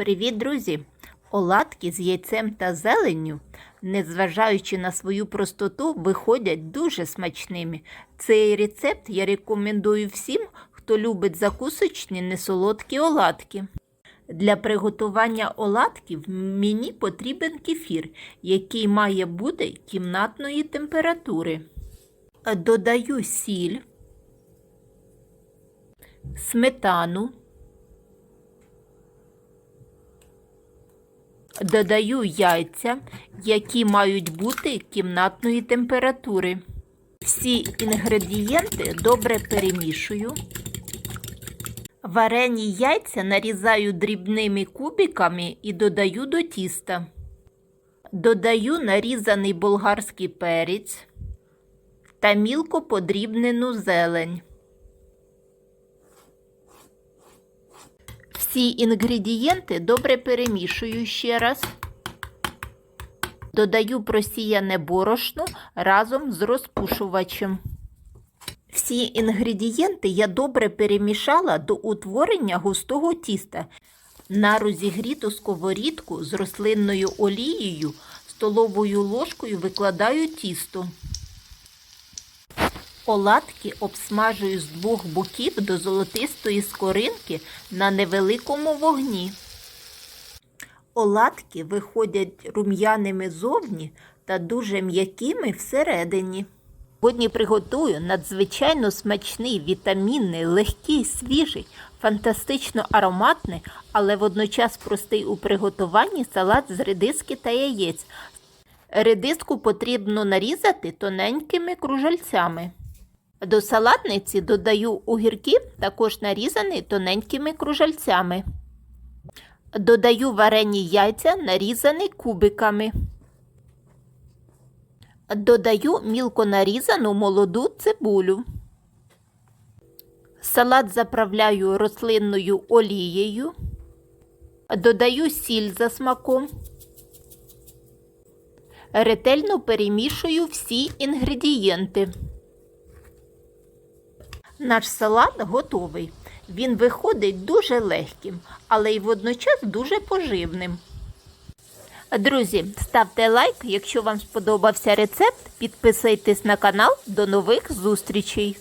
Привіт, друзі! Оладки з яйцем та зеленню, незважаючи на свою простоту, виходять дуже смачними. Цей рецепт я рекомендую всім, хто любить закусочні несолодкі оладки. Для приготування оладків мені потрібен кефір, який має бути кімнатної температури. Додаю сіль, сметану. Додаю яйця, які мають бути кімнатної температури. Всі інгредієнти добре перемішую. Варені яйця нарізаю дрібними кубиками і додаю до тіста. Додаю нарізаний болгарський перець та мілко подрібнену зелень. Всі інгредієнти добре перемішую ще раз. Додаю просіяне борошно разом з розпушувачем. Всі інгредієнти я добре перемішала до утворення густого тіста. На розігріту сковорідку з рослинною олією столовою ложкою викладаю тісто. Оладки обсмажую з двох боків до золотистої скоринки на невеликому вогні. Оладки виходять рум'яними зовні та дуже м'якими всередині. Сьогодні приготую надзвичайно смачний, вітамінний, легкий, свіжий, фантастично ароматний, але водночас простий у приготуванні салат з редиски та яєць. Редиску потрібно нарізати тоненькими кружальцями. До салатниці додаю огірки, також нарізані тоненькими кружальцями. Додаю варені яйця, нарізані кубиками. Додаю мілко нарізану молоду цибулю. Салат заправляю рослинною олією. Додаю сіль за смаком. Ретельно перемішую всі інгредієнти. Наш салат готовий. Він виходить дуже легким, але й водночас дуже поживним. Друзі, ставте лайк, якщо вам сподобався рецепт, підписуйтесь на канал. До нових зустрічей!